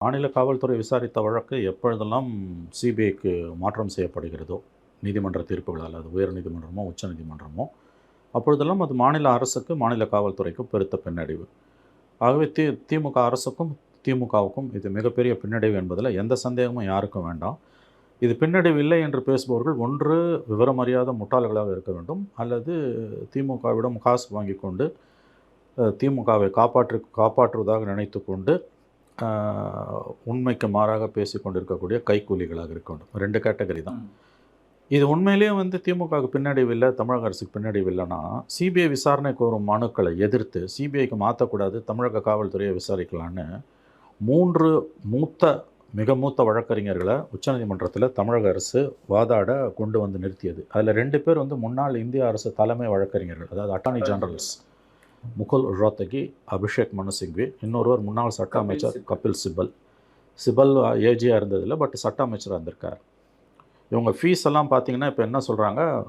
மாநில காவல்துறை விசாரித்த வழக்கு எப்பொழுதெல்லாம் சிபிஐக்கு மாற்றம் செய்யப்படுகிறதோ நீதிமன்ற தீர்ப்புகளால் அது உயர் நீதிமன்றமோ உச்ச நீதிமன்றமோ அப்பொழுதெல்லாம் அது மாநில அரசுக்கு மாநில காவல்துறைக்கும் பெருத்த பின்னடைவு. ஆகவே தி திமுக அரசுக்கும் திமுகவுக்கும் இது மிகப்பெரிய பின்னடைவு என்பதில் எந்த சந்தேகமும் யாருக்கும் வேண்டாம். இது பின்னடைவு இல்லை என்று பேசுபவர்கள் ஒன்று விவரமறியாத முட்டாள்களாக இருக்க வேண்டும். அல்லது திமுகவிடம் காசு வாங்கி கொண்டு திமுகவை காப்பாற்று காப்பாற்றுவதாக நினைத்து கொண்டு உண்மைக்கு மாறாக பேசி கொண்டிருக்கக்கூடிய கைக்கூலிகளாக இருக்க வேண்டும். ரெண்டு கேட்டகரி தான். இது உண்மையிலேயே வந்து திமுகவுக்கு பின்னடைவு இல்லை தமிழக அரசுக்கு பின்னடைவு இல்லைன்னா சிபிஐ விசாரணை கோரும் மனுக்களை எதிர்த்து சிபிஐக்கு மாற்றக்கூடாது தமிழக காவல்துறையை விசாரிக்கலான்னு மூன்று மூத்த மிக மூத்த வழக்கறிஞர்களை உச்சநீதிமன்றத்தில் தமிழக அரசு வாதாட கொண்டு வந்து நிறுத்தியது. அதில் ரெண்டு பேர் வந்து முன்னாள் இந்திய அரசு தலைமை வழக்கறிஞர்கள் அதாவது அட்டார்னி ஜெனரல்ஸ் முகுல் ரோத்தகி அபிஷேக் மனு சிங்வி இன்னொருவர் முன்னாள் சட்ட அமைச்சர். கபில் சிபல். சிபல் ஏஜியாக இருந்ததில்ல பட் சட்ட அமைச்சராக இருந்திருக்கார். இவங்க ஃபீஸ் எல்லாம் பார்த்தீங்கன்னா இப்போ என்ன சொல்கிறாங்க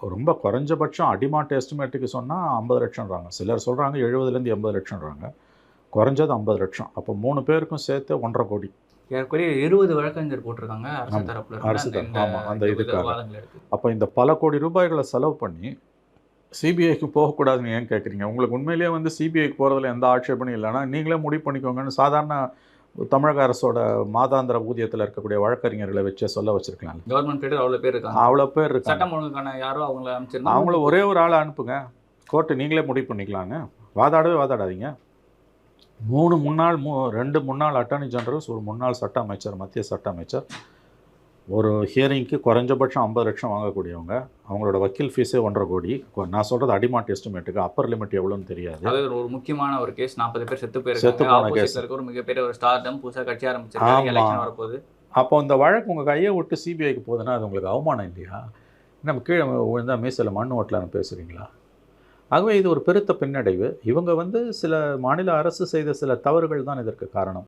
ரொம்ப குறைஞ்சபட்சம் அடிமாட் எஸ்டிமேட்டுக்கு சொன்னால் ஐம்பது லட்சம்ன்றாங்க. சிலர் சொல்கிறாங்க எழுபதுலேருந்து எண்பது லட்சம்ன்றாங்க. குறைஞ்சது ஐம்பது லட்சம். அப்போ மூணு பேருக்கும் சேர்த்து ஒன்றரை கோடி. ஏற்கனவே இருபது வழக்கறிஞர் போட்டிருக்காங்க அரசு. தரப்புல அரசு இருந்து தரப்பு, இந்த- ஆமா, அந்த இதுக்காக. அப்போ இந்த பல கோடி ரூபாய்களை செலவு பண்ணி சிபிஐக்கு போகக்கூடாதுன்னு ஏன் கேட்குறீங்க உங்களுக்கு உண்மையிலேயே வந்து சிபிஐக்கு போகிறதுல எந்த ஆட்சேபனையும் இல்லைன்னா நீங்களே முடிவு பண்ணிக்கோங்கன்னு சாதாரண தமிழக அரசோட மாதாந்திர ஊதியத்தில் இருக்கக்கூடிய வழக்கறிஞர்களை வச்சே சொல்ல வச்சிருக்கலாம் கவர்மெண்ட் பேர் அவ்வளவு பேர் இருக்காங்க. அவ்வளோ பேர் இருக்காங்க. சட்டம் ஒழுங்குக்கான யாரோ அவங்கள அமைச்சிருந்தா அவங்கள ஒரே ஒரு ஆளை அனுப்புங்க. கோர்ட்டு நீங்களே முடிவு பண்ணிக்கலாங்க வாதாடவே வாதாடாதீங்க. மூணு முன்னாள் மூ ரெண்டு முன்னாள் அட்டார்னி ஜெனரல்ஸ் ஒரு முன்னாள் சட்ட அமைச்சர் மத்திய சட்ட அமைச்சர். ஒரு ஹியரிங்க்கு குறைஞ்சபட்சம் ஐம்பது லட்சம் வாங்கக்கூடியவங்க அவங்களோட வக்கீல் ஃபீஸே ஒன்றரை கோடி. நான் சொல்கிறது அடிமாட் எஸ்டிமேட்டுக்கு அப்பர் லிமிட் எவ்வளோன்னு தெரியாது. அது ஒரு முக்கியமான ஒரு கேஸ் நாற்பது பேர் செத்து செத்து போயிருக்காங்க போன. இருக்க ஒரு மிகப்பெரிய ஒரு ஸ்டார்டம் புதுசா கட்சி ஆரம்பிச்சிருக்காங்க. எலெக்ஷன் வரப்போகுது. அப்போ இந்த வழக்கு உங்கள் கையை விட்டு சிபிஐக்கு போகுதுன்னா அது உங்களுக்கு அவமானம் இல்லையா? நம்ம கீழே விழுந்தா மீசையில் மண் ஓட்டலான்னு பேசுகிறீங்களா ஆகவே இது ஒரு பெருத்த பின்னடைவு. இவங்க வந்து சில மாநில அரசு செய்த சில தவறுகள் தான் இதற்கு காரணம்.